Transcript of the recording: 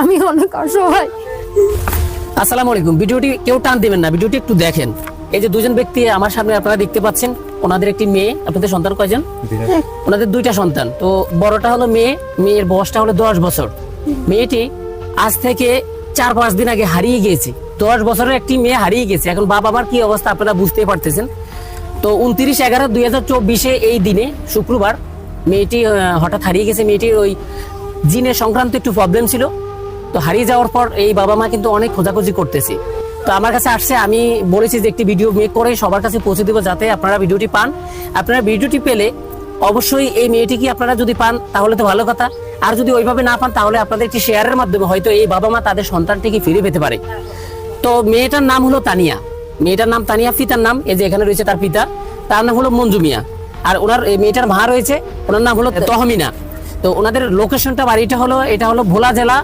আমি অনেক অসহায় আসসালামু আলাইকুম। ভিডিওটি কেউ টান দিবেন না ভিডিওটি একটু দেখেন। এই যে দুজন ব্যক্তি আমার সামনে আপনারা দেখতে পাচ্ছেন ওনাদের একটি মেয়ে আপনাদের সন্তান কয়জন? ওনাদের দুইটা সন্তান। তো বড়টা হলো মেয়ে মেয়ের বয়সটা হলো দশ বছর। মেয়েটি আজ থেকে চার পাঁচ দিন আগে হারিয়ে গিয়েছে। দশ বছরের একটি মেয়ে হারিয়ে গেছে। এখন বাবা মার কি অবস্থা আপনারা বুঝতেই পারতেছেন। তো উনত্রিশ এগারো দুই হাজার চব্বিশে এই দিনে শুক্রবার মেয়েটি হঠাৎ হারিয়ে গেছে। মেয়েটির ওই জিনের সংক্রান্ত একটু প্রবলেম ছিল। তো হারিয়ে যাওয়ার পর এই বাবা মা কিন্তু অনেক খোঁজাখুঁজি করতেছে। তো আমার কাছে আসছে, আমি বলেছি যে একটি ভিডিও মেক করে সবার কাছে পৌঁছে দেবো যাতে আপনারা ভিডিওটি পান। আপনারা ভিডিওটি পেলে অবশ্যই এই মেয়েটিকে আপনারা যদি পান, তাহলে তো ভালো কথা। আর যদি ওইভাবে না পান, তাহলে আপনাদের একটি শেয়ারের মাধ্যমে হয়তো এই বাবা মা তাদের সন্তানটিকে ফিরে পেতে পারে। তো মেয়েটার নাম হলো তানিয়া। মেয়েটার নাম তানিয়া, পিতার নাম, এই যে এখানে রয়েছে তার পিতা, তার নাম হলো মঞ্জু মিয়া। আর ওনার মেয়েটার মা রয়েছে, ওনার নাম হলো তহমিনা। তো ওনাদের লোকেশনটা বাড়িটা হলো, এটা হলো ভোলা জেলা